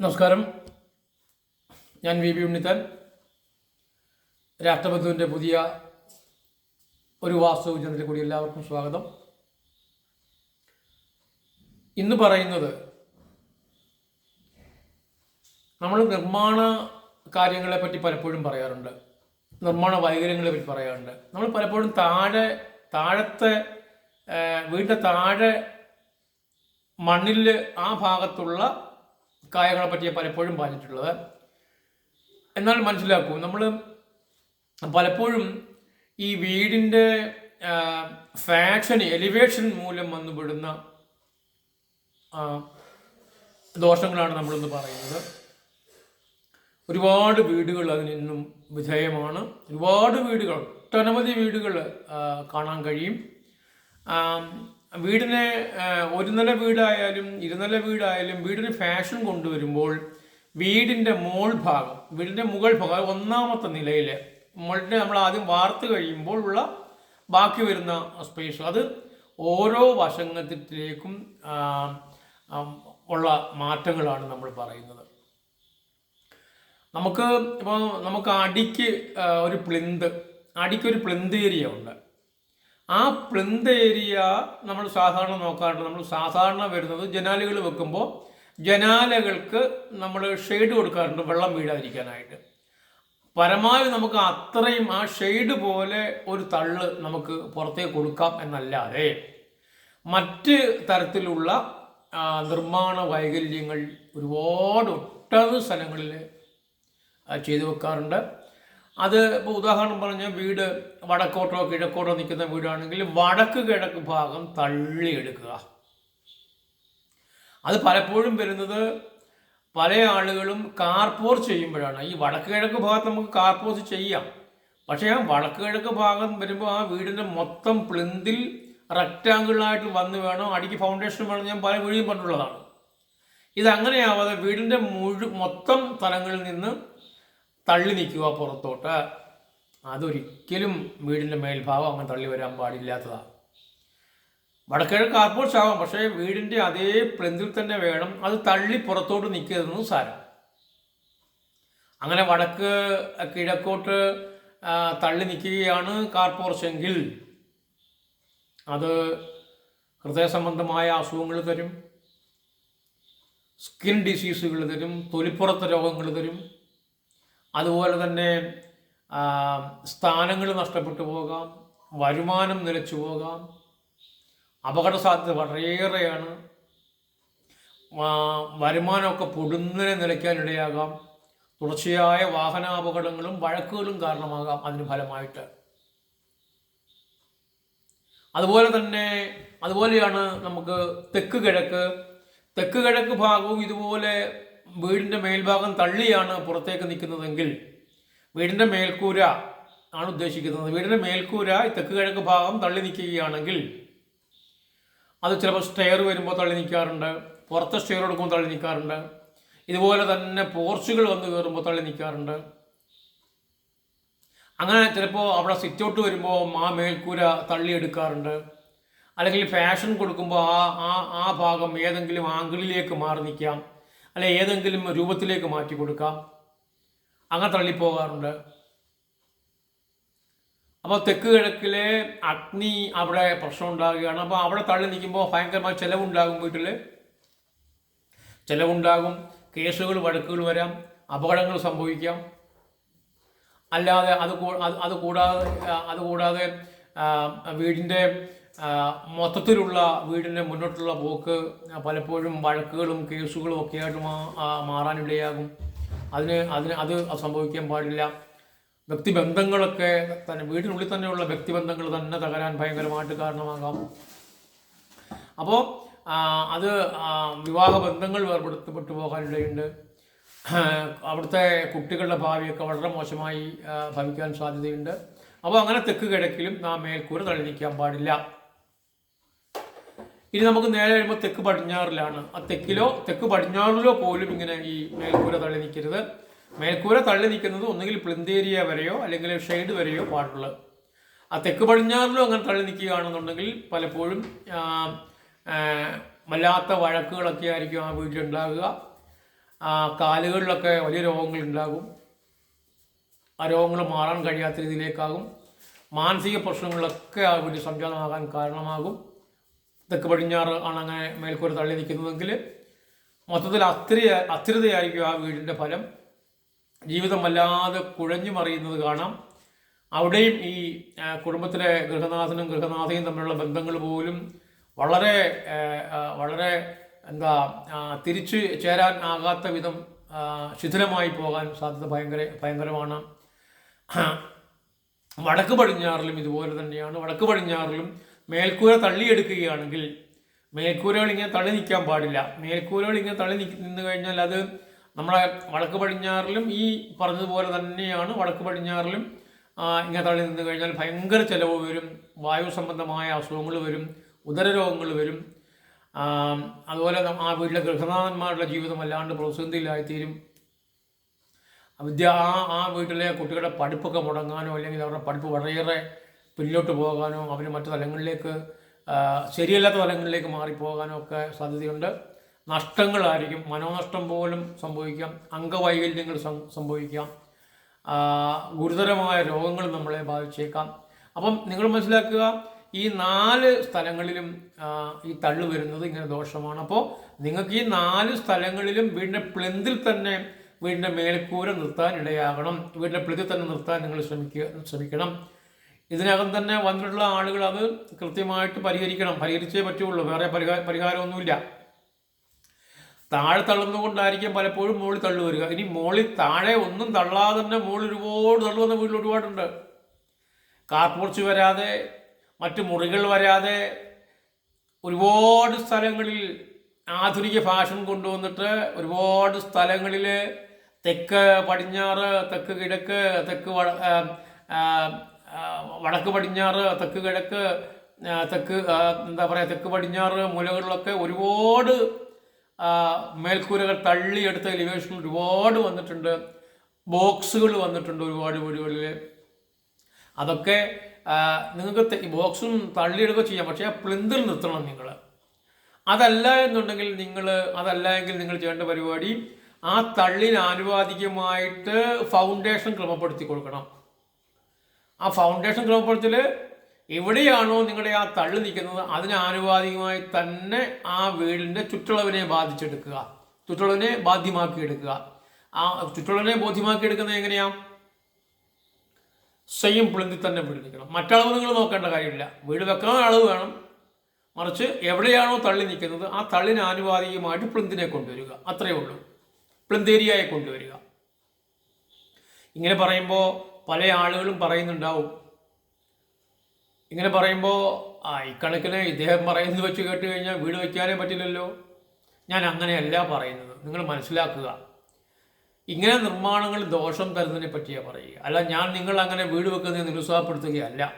നമസ്കാരം. ഞാൻ V B Unnithan. രാഷ്ട്രബന്ധുവിന്റെ പുതിയ ഒരു വാസ്തുവിചനത്തിൽ കൂടി എല്ലാവർക്കും സ്വാഗതം. ഇന്ന് പറയുന്നത് നമ്മൾ നിർമ്മാണ കാര്യങ്ങളെ പറ്റി പലപ്പോഴും പറയാറുണ്ട്. നിർമ്മാണ വൈകല്യങ്ങളെ പറ്റി പറയാറുണ്ട്. നമ്മൾ പലപ്പോഴും താഴെ താഴത്തെ വീടിന്റെ താഴെ മണ്ണിൽ ആ ഭാഗത്തുള്ള കായകളെ പറ്റി പലപ്പോഴും പറഞ്ഞിട്ടുള്ളത്. എന്നാൽ മനസ്സിലാക്കൂ നമ്മൾ പലപ്പോഴും ഈ വീടിന്റെ ഫാഷൻ എലിവേഷൻ മൂലം വന്നുപെടുന്ന ദോഷങ്ങളാണ് നമ്മളിന്ന് പറയുന്നത്. ഒരുപാട് വീടുകൾ അതിനിന്നും വിധേയമാണ്. ഒരുപാട് വീടുകൾ ഒട്ടനവധി വീടുകൾ കാണാൻ കഴിയും. വീടിനെ ഒരു നില വീടായാലും ഇരുനില വീടായാലും വീടിന് ഫാഷൻ കൊണ്ടുവരുമ്പോൾ വീടിന്റെ മോൾ ഭാഗം വീടിന്റെ മുകൾ ഭാഗം ഒന്നാമത്തെ നിലയിൽ മുകളിന്റെ നമ്മൾ ആദ്യം വാർത്ത് കഴിയുമ്പോൾ ഉള്ള ബാക്കി വരുന്ന സ്പേസ് അത് ഓരോ ആ, ഉള്ള മാറ്റങ്ങളാണ് നമ്മൾ പറയുന്നത്. നമുക്ക് ഇപ്പോൾ നമുക്ക് അടിക്ക് ഒരു പ്ലിന്ത് അടിക്കൊരു പ്ലിന്ത് ഏരിയ ഉണ്ട്. ആ പ്ലിന്ത് ഏരിയ നമ്മൾ സാധാരണ നോക്കാറുണ്ട്. നമ്മൾ സാധാരണ വരുന്നത് ജനാലുകൾ വെക്കുമ്പോൾ ജനാലകൾക്ക് നമ്മൾ ഷെയ്ഡ് കൊടുക്കാറുണ്ട് വെള്ളം വീഴാതിരിക്കാനായിട്ട്. പരമാവധി നമുക്ക് അത്രയും ആ ഷെയ്ഡ് പോലെ ഒരു തള്ള് നമുക്ക് പുറത്തേക്ക് കൊടുക്കാം എന്നല്ലാതെ മറ്റ് തരത്തിലുള്ള നിർമ്മാണ വൈകല്യങ്ങൾ ഒരുപാട് ഒട്ടനവധി സ്ഥലങ്ങളിൽ ചെയ്തു വെക്കാറുണ്ട്. അത് ഇപ്പോൾ ഉദാഹരണം പറഞ്ഞ വീട് വടക്കോട്ടോ കിഴക്കോട്ടോ നിൽക്കുന്ന വീടാണെങ്കിൽ വടക്ക് കിഴക്ക് ഭാഗം തള്ളിയെടുക്കുക. അത് പലപ്പോഴും വരുന്നത് പല ആളുകളും കാർപോർ ചെയ്യുമ്പോഴാണ്. ഈ വടക്ക് കിഴക്ക് ഭാഗത്ത് നമുക്ക് കാർപോസ് ചെയ്യാം. പക്ഷേ ആ വടക്ക് കിഴക്ക് ഭാഗം വരുമ്പോൾ ആ വീടിന്റെ മൊത്തം പ്ലിന്തിൽ റെക്റ്റാങ്കിളായിട്ട് വന്ന് വേണം. അടിക്ക് ഫൗണ്ടേഷൻ വേണം. ഞാൻ പല വീടും പറഞ്ഞിട്ടുള്ളതാണ്. ഇതങ്ങനെയാവാതെ വീടിന്റെ മുഴു മൊത്തം തലങ്ങളിൽ നിന്ന് തള്ളി നിൽക്കുക പുറത്തോട്ട്. അതൊരിക്കലും വീടിന്റെ മേൽഭാഗം അങ്ങനെ തള്ളി വരാൻ പാടില്ലാത്തതാണ് വടക്കിഴക്ക് കാർപോർട്സ് ആവാം പക്ഷേ വീടിന്റെ അതേ പ്ലെന്തിൽ തന്നെ വേണം അത് തള്ളി പുറത്തോട്ട് നിൽക്കരുതെന്ന് സാരം. അങ്ങനെ വടക്ക് കിഴക്കോട്ട് തള്ളി നിൽക്കുകയാണ് കാർപോർച്ച് എങ്കിൽ അത് ഹൃദയ സംബന്ധമായ അസുഖങ്ങൾ തരും സ്കിൻ ഡിസീസുകൾ തരും തൊലിപ്പുറത്ത് രോഗങ്ങൾ തരും അതുപോലെ തന്നെ സ്ഥാനങ്ങൾ നഷ്ടപ്പെട്ടു പോകാം വരുമാനം നിലച്ചു പോകാം. അപകട സാധ്യത വളരെയേറെയാണ്. വരുമാനമൊക്കെ പൊടുന്നതിനെ നിലയ്ക്കാനിടയാകാം തുടർച്ചയായ വാഹനാപകടങ്ങളും വഴക്കുകളും കാരണമാകാം അതിന് ഫലമായിട്ട്. അതുപോലെ തന്നെ അതുപോലെയാണ് നമുക്ക് തെക്ക് കിഴക്ക്. തെക്ക് കിഴക്ക് ഭാഗവും ഇതുപോലെ വീടിന്റെ മേൽഭാഗം തള്ളിയാണ് പുറത്തേക്ക് നിൽക്കുന്നതെങ്കിൽ വീടിന്റെ മേൽക്കൂര ആണ് ഉദ്ദേശിക്കുന്നത്. വീടിന്റെ മേൽക്കൂര തെക്ക് കിഴക്ക് ഭാഗം തള്ളി നിൽക്കുകയാണെങ്കിൽ അത് ചിലപ്പോൾ സ്റ്റെയർ വരുമ്പോൾ തള്ളി നിൽക്കാറുണ്ട് പുറത്തെ സ്റ്റെയർ കൊടുക്കുമ്പോൾ തള്ളി നിൽക്കാറുണ്ട് ഇതുപോലെ തന്നെ പോർച്ചുകൾ വന്ന് കയറുമ്പോൾ തള്ളി നിൽക്കാറുണ്ട്. അങ്ങനെ ചിലപ്പോൾ അവിടെ സിറ്റ് ഔട്ട് വരുമ്പോൾ ആ മേൽക്കൂര തള്ളിയെടുക്കാറുണ്ട് അല്ലെങ്കിൽ ഫാഷൻ കൊടുക്കുമ്പോൾ ആ ആ ആ ഭാഗം ഏതെങ്കിലും ആംഗിളിലേക്ക് മാറി നിൽക്കാം. അല്ലെ ഏതെങ്കിലും രൂപത്തിലേക്ക് മാറ്റി കൊടുക്കാം. അങ്ങനെ തള്ളിപ്പോകാറുണ്ട്. അപ്പോൾ തെക്ക് കിഴക്കിലെ അഗ്നി അവിടെ പ്രശ്നം ഉണ്ടാകുകയാണ് അപ്പോൾ അവിടെ തള്ളി നിൽക്കുമ്പോൾ ഭയങ്കരമായ ചിലവുണ്ടാകും വീട്ടിൽ ചിലവുണ്ടാകും. കേസുകൾ വഴക്കുകൾ വരാം. അപകടങ്ങൾ സംഭവിക്കാം. അല്ലാതെ അത് അത് കൂടാതെ അത് കൂടാതെ വീടിന്റെ മൊത്തത്തിലുള്ള വീടിന്റെ മുന്നോട്ടുള്ള പോക്ക് പലപ്പോഴും വഴക്കുകളും കേസുകളും ഒക്കെ ആയിട്ട് മാറാനിടയാകും. അതിന് അതിന് അത് സംഭവിക്കാൻ പാടില്ല. വ്യക്തിബന്ധങ്ങളൊക്കെ തന്നെ വീടിനുള്ളിൽ തന്നെയുള്ള വ്യക്തിബന്ധങ്ങൾ തന്നെ തകരാൻ ഭയങ്കരമായിട്ട് കാരണമാകാം. അപ്പോൾ അത് വിവാഹ ബന്ധങ്ങൾ വേർപെടുത്തപ്പെട്ടു പോകാനിടയുണ്ട്. അവിടുത്തെ കുട്ടികളുടെ ഭാവിയൊക്കെ വളരെ മോശമായി ഭവിക്കാൻ സാധ്യതയുണ്ട്. അപ്പോൾ അങ്ങനെ തെക്ക് കിഴക്കിലും നാം മേൽക്കൂര തള്ളി നിൽക്കാൻ പാടില്ല. ഇനി നമുക്ക് നേരെ വരുമ്പോൾ തെക്ക് പടിഞ്ഞാറിലാണ്. ആ തെക്കിലോ തെക്ക് പടിഞ്ഞാറിലോ പോലും ഇങ്ങനെ ഈ മേൽക്കൂര തള്ളി നിൽക്കരുത് മേൽക്കൂര തള്ളി നിൽക്കുന്നത് ഒന്നുകിൽ പ്ലിന്തേരിയ വരെയോ അല്ലെങ്കിൽ ഷെയ്ഡ് വരെയോ പാടുള്ളത് ആ തെക്ക് പടിഞ്ഞാറിലോ അങ്ങനെ തള്ളി നിൽക്കുകയാണെന്നുണ്ടെങ്കിൽ പലപ്പോഴും വല്ലാത്ത വഴക്കുകളൊക്കെ ആയിരിക്കും ആ വീട്ടിലുണ്ടാകുക. കാലുകളിലൊക്കെ വലിയ രോഗങ്ങൾ ഉണ്ടാകും ആ രോഗങ്ങൾ മാറാൻ കഴിയാത്ത രീതിയിലേക്കാകും. മാനസിക പ്രശ്നങ്ങളൊക്കെ ആ വീട്ടിൽ സംജാതമാകാൻ കാരണമാകും. തെക്ക് പടിഞ്ഞാറ് ആണ് അങ്ങനെ മേൽക്കൂര തള്ളി നിൽക്കുന്നതെങ്കിൽ മൊത്തത്തിൽ അസ്ഥിര അസ്ഥിരതയായിരിക്കും ആ വീടിന്റെ ഫലം. ജീവിതം വല്ലാതെ കുഴഞ്ഞു മറിയുന്നത് കാണാം. അവിടെയും ഈ കുടുംബത്തിലെ ഗൃഹനാഥനും ഗൃഹനാഥയും തമ്മിലുള്ള ബന്ധങ്ങൾ പോലും വളരെ വളരെ എന്താ തിരിച്ച് ചേരാൻ ആകാത്ത വിധം ശിഥിലമായി പോകാൻ സാധ്യത ഭയങ്കര ഭയങ്കരമാണ്. വടക്ക് പടിഞ്ഞാറിലും ഇതുപോലെ തന്നെയാണ്. വടക്ക് പടിഞ്ഞാറിലും മേൽക്കൂര തള്ളിയെടുക്കുകയാണെങ്കിൽ മേൽക്കൂരകൾ ഇങ്ങനെ തള്ളി നിൽക്കാൻ പാടില്ല. മേൽക്കൂരകൾ ഇങ്ങനെ തള്ളി നിന്ന് കഴിഞ്ഞാൽ അത് നമ്മളെ വടക്ക് പടിഞ്ഞാറിലും ഈ പറഞ്ഞതുപോലെ തന്നെയാണ് വടക്ക് പടിഞ്ഞാറിലും ഇങ്ങനെ തള്ളി നിന്ന് കഴിഞ്ഞാൽ ഭയങ്കര ചിലവ് വരും വായു സംബന്ധമായ അസുഖങ്ങൾ വരും ഉദരരോഗങ്ങൾ വരും. അതുപോലെ ആ വീട്ടിലെ ഗൃഹനാഥന്മാരുടെ ജീവിതം വല്ലാണ്ട് പ്രതിസന്ധിയിലായിത്തീരും. വിദ്യ ആ ആ വീട്ടിലെ കുട്ടികളുടെ പഠിപ്പൊക്കെ മുടങ്ങാനോ അല്ലെങ്കിൽ അവരുടെ പഠിപ്പ് വളരെയേറെ പിന്നോട്ട് പോകാനോ അവർ മറ്റു തലങ്ങളിലേക്ക് ശരിയല്ലാത്ത തലങ്ങളിലേക്ക് മാറിപ്പോകാനോ ഒക്കെ സാധ്യതയുണ്ട്. നഷ്ടങ്ങളായിരിക്കും. മനോനഷ്ടം പോലും സംഭവിക്കാം. അംഗവൈകല്യങ്ങൾ സംഭവിക്കാം. ഗുരുതരമായ രോഗങ്ങൾ നമ്മളെ ബാധിച്ചേക്കാം. അപ്പം നിങ്ങൾ മനസ്സിലാക്കുക ഈ നാല് സ്ഥലങ്ങളിലും ഈ തള്ളു വരുന്നത് ഇങ്ങനെ ദോഷമാണ്. അപ്പോൾ നിങ്ങൾക്ക് ഈ നാല് സ്ഥലങ്ങളിലും വീടിന്റെ പ്ലെന്തിൽ തന്നെ വീടിന്റെ മേൽക്കൂര നിർത്താൻ ഇടയാകണം. വീടിന്റെ പ്ലെന്തിൽ തന്നെ നിർത്താൻ നിങ്ങൾ ശ്രമിക്കുക ശ്രമിക്കണം. ഇതിനകം തന്നെ വന്നിട്ടുള്ള ആളുകൾ അത് കൃത്യമായിട്ട് പരിഹരിക്കണം പരിഹരിച്ചേ പറ്റുള്ളൂ. വേറെ പരിഹാര പരിഹാരമൊന്നുമില്ല. താഴെ തള്ളുന്നതുകൊണ്ടായിരിക്കും പലപ്പോഴും മുകളിൽ തള്ളു വരിക ഇനി മുകളിൽ താഴെ ഒന്നും തള്ളാതെ തന്നെ മുകളിൽ ഒരുപാട് തള്ളുവന്ന വീട്ടിൽ ഒരുപാടുണ്ട്. കാർപോർച്ച് വരാതെ മറ്റു മുറികൾ വരാതെ ഒരുപാട് സ്ഥലങ്ങളിൽ ആധുനിക ഫാഷൻ കൊണ്ടുവന്നിട്ട് ഒരുപാട് സ്ഥലങ്ങളിൽ തെക്ക് പടിഞ്ഞാറ് തെക്ക് കിഴക്ക് തെക്ക് വടക്ക് പടിഞ്ഞാറ് തെക്ക് കിഴക്ക് തെക്ക് എന്താ പറയുക തെക്ക് പടിഞ്ഞാറ് മൂലകളിലൊക്കെ ഒരുപാട് മേൽക്കൂരകൾ തള്ളിയെടുത്ത എലിവേഷൻ ഒരുപാട് വന്നിട്ടുണ്ട്. ബോക്സുകൾ വന്നിട്ടുണ്ട് ഒരുപാട് വീടുകളിൽ അതൊക്കെ നിങ്ങൾക്ക് ബോക്സും തള്ളിയെടുക്കുക ചെയ്യാം. പക്ഷേ ആ പ്ലിന്തിൽ നിർത്തണം നിങ്ങൾ അതല്ല എന്നുണ്ടെങ്കിൽ നിങ്ങൾ അതല്ല എങ്കിൽ നിങ്ങൾ ചെയ്യേണ്ട പരിപാടി ആ തള്ളിന് ആനുപാതികമായിട്ട് ഫൗണ്ടേഷൻ ക്രമപ്പെടുത്തി കൊടുക്കണം. ആ ഫൗണ്ടേഷൻ ക്രമപ്പെടുത്തൽ എവിടെയാണോ നിങ്ങളുടെ ആ തള്ളി നിൽക്കുന്നത് അതിന് ആനുപാതികമായി തന്നെ ആ വീടിന്റെ ചുറ്റളവിനെ ബാധിച്ചെടുക്കുക ചുറ്റളവിനെ ബാധ്യമാക്കി എടുക്കുക ആ ചുറ്റളവിനെ ബോധ്യമാക്കി എടുക്കുന്നത് എങ്ങനെയാണ് സ്വയം പിളിന്തി തന്നെ വീട് നിൽക്കണം. മറ്റളവ് നിങ്ങൾ നോക്കേണ്ട കാര്യമില്ല. വീട് വെക്കാൻ അളവ് വേണം. മറിച്ച് എവിടെയാണോ തള്ളി നിൽക്കുന്നത് ആ തള്ളിന് ആനുപാതികമായിട്ട് പ്ലിന്തിനെ കൊണ്ടുവരിക. അത്രയേ ഉള്ളൂ. പ്ലിന്തേരിയയെ കൊണ്ടുവരിക. ഇങ്ങനെ പറയുമ്പോൾ പല ആളുകളും പറയുന്നുണ്ടാവും. ഇങ്ങനെ പറയുമ്പോൾ ആ ഇക്കണക്കിന് ഇദ്ദേഹം പറയുന്നത് വെച്ച് കേട്ട് കഴിഞ്ഞാൽ വീട് വയ്ക്കാനേ പറ്റില്ലല്ലോ. ഞാൻ അങ്ങനെയല്ല പറയുന്നത്. നിങ്ങൾ മനസ്സിലാക്കുക. ഇങ്ങനെ നിർമ്മാണങ്ങൾ ദോഷം തരുന്നതിനെ പറ്റിയാണ് പറയുക. അല്ല ഞാൻ നിങ്ങൾ അങ്ങനെ വീട് വെക്കുന്നത് നിരുത്സാഹപ്പെടുത്തുകയല്ല.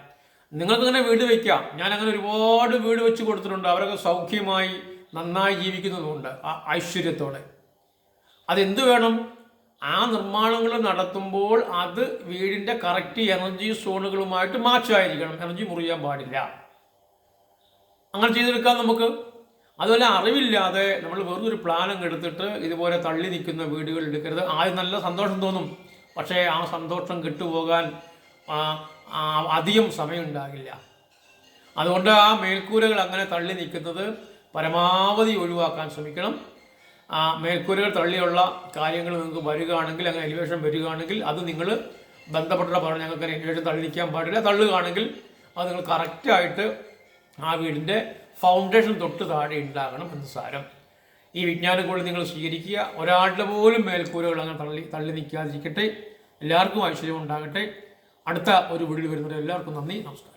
നിങ്ങൾക്ക് അങ്ങനെ വീട് വയ്ക്കാം ഞാൻ അങ്ങനെ ഒരുപാട് വീട് വെച്ച് കൊടുത്തിട്ടുണ്ട്. അവരൊക്കെ സൗഖ്യമായി നന്നായി ജീവിക്കുന്നതുകൊണ്ട് ആ ഐശ്വര്യത്തോടെ. അതെന്ത് വേണം? ആ നിർമ്മാണങ്ങൾ നടത്തുമ്പോൾ അത് വീടിന്റെ കറക്റ്റ് എനർജി സോണുകളുമായിട്ട് മാച്ചായിരിക്കണം. എനർജി മുറിയാൻ പാടില്ല. അങ്ങനെ ചെയ്തെടുക്കാം നമുക്ക്. അതുപോലെ അറിവില്ലാതെ നമ്മൾ വെറുതെ ഒരു പ്ലാൻ അങ്ങ് എടുത്തിട്ട് ഇതുപോലെ തള്ളി നിൽക്കുന്ന വീടുകൾ എടുക്കരുത്. ആദ്യം നല്ല സന്തോഷം തോന്നും. പക്ഷേ ആ സന്തോഷം കിട്ടുപോകാൻ അധികം സമയമുണ്ടാകില്ല. അതുകൊണ്ട് ആ മേൽക്കൂരകൾ അങ്ങനെ തള്ളി നിൽക്കുന്നത് പരമാവധി ഒഴിവാക്കാൻ ശ്രമിക്കണം. ആ മേൽക്കൂരകൾ തള്ളിയുള്ള കാര്യങ്ങൾ നിങ്ങൾക്ക് വരികയാണെങ്കിൽ അങ്ങനെ എലിവേഷൻ വരികയാണെങ്കിൽ അത് നിങ്ങൾ ബന്ധപ്പെട്ട പറഞ്ഞു ഞങ്ങൾക്ക് എലിവേഷൻ തള്ളി നിൽക്കാൻ പാടില്ല. തള്ളുകയാണെങ്കിൽ അത് നിങ്ങൾ കറക്റ്റായിട്ട് ആ വീടിന്റെ ഫൗണ്ടേഷൻ തൊട്ട് താഴെ ഉണ്ടാകണം എന്ന് സാരം. ഈ വിജ്ഞാനം കൂടി നിങ്ങൾ സ്വീകരിക്കുക. ഒരാളുടെ പോലും മേൽക്കൂരകൾ അങ്ങനെ തള്ളി തള്ളി നിൽക്കാതിരിക്കട്ടെ. എല്ലാവർക്കും ഐശ്വര്യം ഉണ്ടാകട്ടെ. അടുത്ത ഒരു വീഡിയോ വരുന്നവരെ എല്ലാവർക്കും നന്ദി നമസ്കാരം.